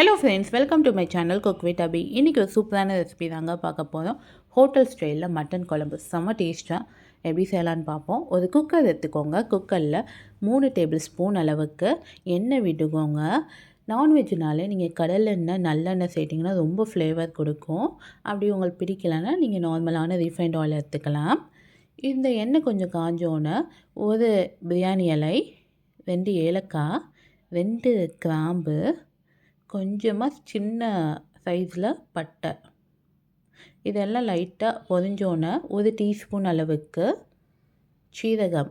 Hello friends welcome to my channel cook with Abhi இன்றைக்கி ஒரு சூப்பரான ரெசிபி தாங்க பார்க்க போகிறோம் ஹோட்டல் ஸ்டைலில் மட்டன் குழம்பு. செம்ம டேஸ்ட்டாக எப்படி செய்யலான்னு பார்ப்போம். ஒரு குக்கர் எடுத்துக்கோங்க. குக்கரில் மூணு டேபிள் ஸ்பூன் அளவுக்கு எண்ணெய் விட்டுக்கோங்க. நான்வெஜ்னாலே நீங்கள் கடல் எண்ணெய் நல்லெண்ணெய் சேர்த்திங்கன்னா ரொம்ப ஃப்ளேவர் கொடுக்கும். அப்படி உங்களுக்கு பிடிக்கலைன்னா நீங்கள் நார்மலான ரீஃபைண்ட் ஆயில் எடுத்துக்கலாம். இந்த எண்ணெய் கொஞ்சம் காஞ்சோன்னே ஒரு பிரியாணி இலை ரெண்டு ஏலக்காய் ரெண்டு கிராம்பு கொஞ்சமாக சின்ன சைஸில் பட்டை. இதெல்லாம் லைட்டாக பொதிஞ்சோன்னே ஒரு டீஸ்பூன் அளவுக்கு சீரகம்.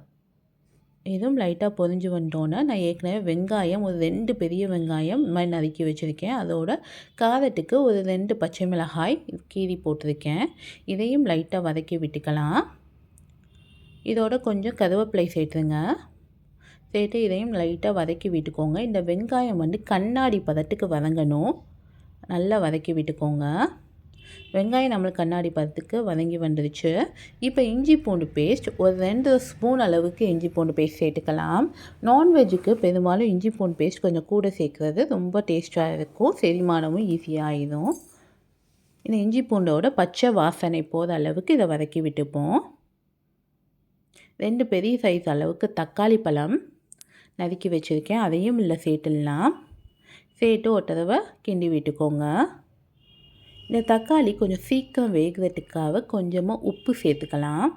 இதுவும் லைட்டாக பொதிஞ்சு வந்தோன்னே நான் ஏற்கனவே வெங்காயம் ஒரு ரெண்டு பெரிய வெங்காயம் மாதிரி நறுக்கி வச்சுருக்கேன். அதோட காரட்டுக்கு ஒரு ரெண்டு பச்சை மிளகாய் கீரி போட்டிருக்கேன். இதையும் லைட்டாக வதக்கி விட்டுக்கலாம். இதோட கொஞ்சம் கருவேப்பிலை சேர்த்துருங்க சேர்த்து இதையும் லைட்டாக வதக்கி விட்டுக்கோங்க. இந்த வெங்காயம் வந்து கண்ணாடி பதத்துக்கு வதங்கணும். நல்லா வதக்கி விட்டுக்கோங்க. வெங்காயம் நம்மளுக்கு கண்ணாடி பதத்துக்கு வதங்கி வந்துடுச்சு இப்போ இஞ்சி பூண்டு பேஸ்ட் ஒரு ரெண்டு ஸ்பூன் அளவுக்கு இஞ்சி பூண்டு பேஸ்ட் சேர்த்துக்கலாம். நான்வெஜ்ஜுக்கு பெரும்பாலும் இஞ்சி பூண்டு பேஸ்ட் கொஞ்சம் கூட சேர்க்குறது ரொம்ப டேஸ்ட்டாக இருக்கும். செரிமானமும் ஈஸியாகிடும் இந்த இஞ்சி பூண்டோட பச்சை வாசனை போகிற அளவுக்கு இதை வதக்கி விட்டுப்போம். ரெண்டு பெரிய சைஸ் அளவுக்கு தக்காளி பழம். நறுக்கி வச்சுருக்கேன். அதையும் இல்லை சேர்த்துடலாம் சேர்த்து ஒரு தடவை கிண்டி விட்டுக்கோங்க. இந்த தக்காளி கொஞ்சம் சீக்கிரம் வேகிறதுக்காக கொஞ்சமாக உப்பு சேர்த்துக்கலாம்.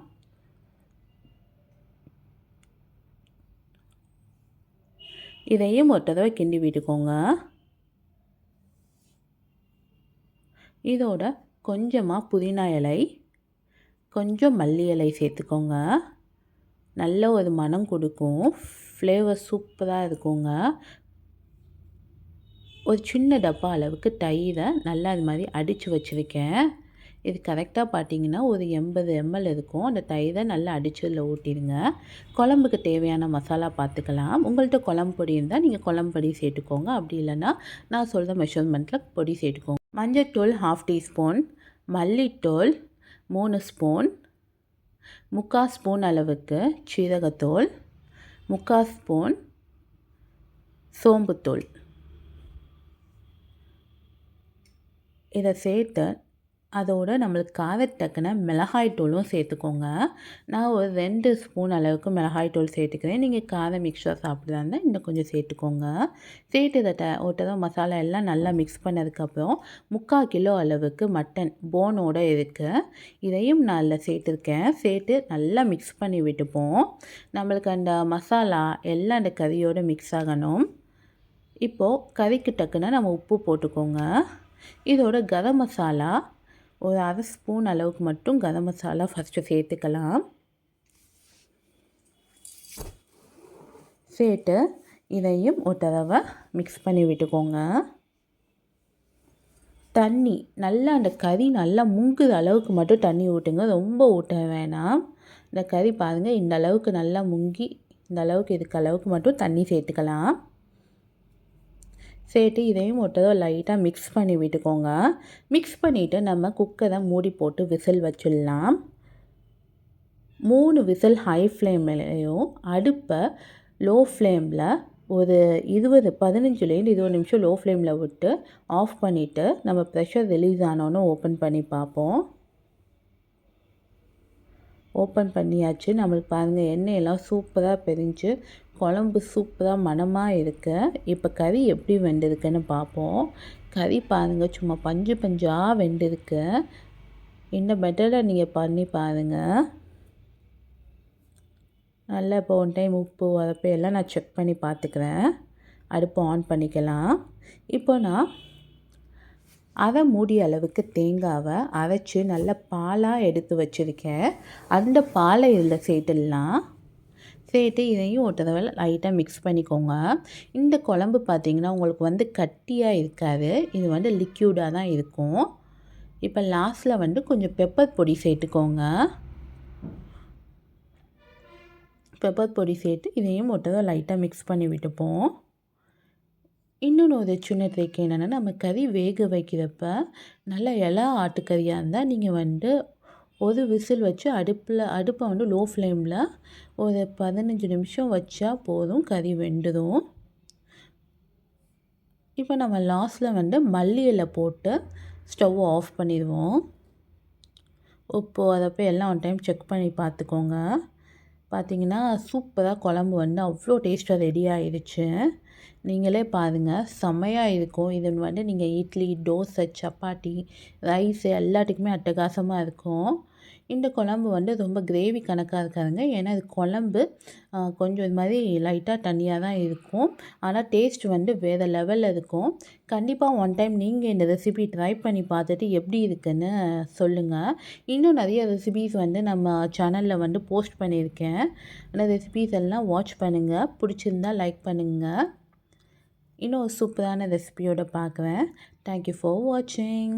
இதையும் ஒரு தடவை கிண்டி விட்டுக்கோங்க. இதோட கொஞ்சமாக புதினா இலை கொஞ்சம் மல்லி இலை சேர்த்துக்கோங்க. நல்ல ஒரு மனம் கொடுக்கும். ஃப்ளேவர் சூப்பராக இருக்குங்க. ஒரு சின்ன டப்பா அளவுக்கு தயிரை நல்லா அது மாதிரி அடித்து வச்சுருக்கேன். இது கரெக்டாக பார்த்தீங்கன்னா ஒரு எண்பது எம்எல் இருக்கும். அந்த தயிரை நல்லா அடித்து ஊட்டிடுங்க குழம்புக்கு தேவையான மசாலா பார்த்துக்கலாம் உங்கள்கிட்ட குழம்பு பொடி இருந்தால் நீங்கள் குழம்பு பொடி சேர்த்துக்கோங்க. அப்படி இல்லைன்னா நான் சொல்கிற மெஷர்மெண்ட்டில் பொடி சேர்த்துக்கோங்க. மஞ்சள் ஹாஃப் டீஸ்பூன் மல்லித்தூள் மூணு ஸ்பூன் முக்கால் ஸ்பூன் அளவுக்கு சீரகத்தூள் முக்கால் ஸ்பூன் சோம்புத்தூள். இதை சேர்த்து அதோடு நம்மளுக்கு காரத்தக்கன மிளகாய் தூளும் சேர்த்துக்கோங்க. நான் ஒரு ரெண்டு ஸ்பூன் அளவுக்கு மிளகாய் தூள் சேர்த்துக்கிறேன். நீங்கள் காரம் மிக்சராக சாப்பிட்றதா இருந்தால் இன்னும் கொஞ்சம் சேர்த்துக்கோங்க. சேர்த்து இதை ஒரு ஒட்டதான் மசாலா எல்லாம் நல்லா மிக்ஸ் பண்ணதுக்கப்புறம் முக்கால் கிலோ அளவுக்கு மட்டன் போனோடு இருக்குது இதையும் நான் அதில் சேர்த்துருக்கேன். சேர்த்து நல்லா மிக்ஸ் பண்ணி விட்டுப்போம். நம்மளுக்கு அந்த மசாலா எல்லாம் அந்த கறியோடு மிக்ஸ் ஆகணும். இப்போது கறிக்கு டக்குன்னு நம்ம உப்பு போட்டுக்கோங்க. இதோட கரம் மசாலா ஒரு அரை ஸ்பூன் அளவுக்கு மட்டும் கரம் மசாலா ஃபஸ்ட்டு சேர்த்துக்கலாம். சேர்த்து இதையும் ஒரு தடவை மிக்ஸ் பண்ணி விட்டுக்கோங்க. தண்ணி நல்லா அந்த கறி நல்லா முங்குற அளவுக்கு மட்டும் தண்ணி ஊட்டுங்க ரொம்ப ஊட்ட வேணாம். இந்த கறி பாருங்கள் இந்த அளவுக்கு நல்லா முங்கி இந்த அளவுக்கு இதுக்கு அளவுக்கு மட்டும் தண்ணி சேர்த்துக்கலாம். சேர்த்து இதையும் ஒட்டதோ லைட்டாக மிக்ஸ் பண்ணி விட்டுக்கோங்க. மிக்ஸ் பண்ணிவிட்டு நம்ம குக்கரை மூடி போட்டு விசில் வச்சிடலாம். மூணு விசில் ஹை ஃப்ளேம்லேயும் அடுப்பை லோ ஃப்ளேமில் ஒரு இருபது பதினஞ்சுலேருந்து இருபது நிமிஷம் லோ ஃப்ளேமில் விட்டு ஆஃப் பண்ணிவிட்டு நம்ம ப்ரெஷர் ரிலீஸ் ஆனோன்னு ஓப்பன் பண்ணி பார்ப்போம். ஓப்பன் பண்ணியாச்சு. நம்மளுக்கு பாருங்கள் எண்ணெயெல்லாம் சூப்பராக பிரிஞ்சு குழம்பு சூப்பராக மணமாக இருக்க. இப்போ கறி எப்படி வெந்திருக்குன்னு பார்ப்போம் கறி பாருங்கள் சும்மா பஞ்சு பஞ்சாக வெந்திருக்கு. இந்த மெத்தடில் நீங்கள் பண்ணி பாருங்கள் நல்லா இப்போ ஒன் டைம் உப்பு உரப்பு எல்லாம் நான் செக் பண்ணி பார்த்துக்கிறேன் அடுப்பு ஆன் பண்ணிக்கலாம். இப்போ நான் அரை மூடி அளவுக்கு தேங்காவை அரைச்சி நல்ல பாலாக எடுத்து வச்சுருக்கேன். அந்த பாலை இதில் சேர்த்துடலாம் சேர்த்து இதையும் ஒரு தடவை லைட்டாக மிக்ஸ் பண்ணிக்கோங்க. இந்த குழம்பு பார்த்திங்கன்னா உங்களுக்கு வந்து கட்டியாக இருக்காது. இது வந்து லிக்யூடாக தான் இருக்கும். இப்போ லாஸ்ட்டில் வந்து கொஞ்சம் பெப்பர் பொடி சேர்த்துக்கோங்க. பெப்பர் பொடி சேர்த்து இதையும் ஒரு தடவை லைட்டாக மிக்ஸ் பண்ணி விட்டுப்போம். இன்னொன்று ஒரு சின்ன ட்ரிக் என்னென்னா நம்ம கறி வேக வைக்கிறப்ப நல்லா இலா ஆட்டுக்கறியாக இருந்தால் நீங்கள் வந்து ஒரு விசில் வச்சு அடுப்பில் அடுப்பை வந்து லோ ஃப்ளேமில் ஒரு பதினஞ்சு நிமிஷம் வச்சா போதும் கறி வெந்துடும். இப்போ நம்ம லாஸ்ட்டில் வந்து மல்லி இலை போட்டு ஸ்டவ் ஆஃப் பண்ணிடுவோம். உப்பு அதப்போ எல்லாம் ஒன் டைம் செக் பண்ணி பார்த்துக்கோங்க. பார்த்தீங்கன்னா சூப்பராக குழம்பு வந்து அவ்வளோ டேஸ்ட்டாக ரெடி ஆயிடுச்சு. நீங்களே பாருங்கள் செம்மையாக இருக்கும். இது வந்து நீங்கள் இட்லி தோசை சப்பாத்தி ரைஸ் எல்லாத்துக்குமே அட்டகாசமாக இருக்கும். இந்த குழம்பு வந்து ரொம்ப கிரேவி கணக்காக இருக்காதுங்க. ஏன்னா இது குழம்பு கொஞ்சம் இது மாதிரி லைட்டாக தண்ணியாக தான் இருக்கும். ஆனால் டேஸ்ட் வந்து வேறு லெவலில் இருக்கும். கண்டிப்பாக ஒன் டைம் நீங்கள் இந்த ரெசிபி ட்ரை பண்ணி பார்த்துட்டு எப்படி இருக்குன்னு சொல்லுங்கள் இன்னும் நிறைய ரெசிபீஸ் வந்து நம்ம சேனலில் வந்து போஸ்ட் பண்ணியிருக்கேன். அந்த ரெசிபீஸ் எல்லாம் வாட்ச் பண்ணுங்கள் பிடிச்சிருந்தா லைக் பண்ணுங்கள் இன்னும் சூப்பரான ரெசிபியோடு பார்க்குறேன். தேங்க்யூ ஃபார் வாட்சிங்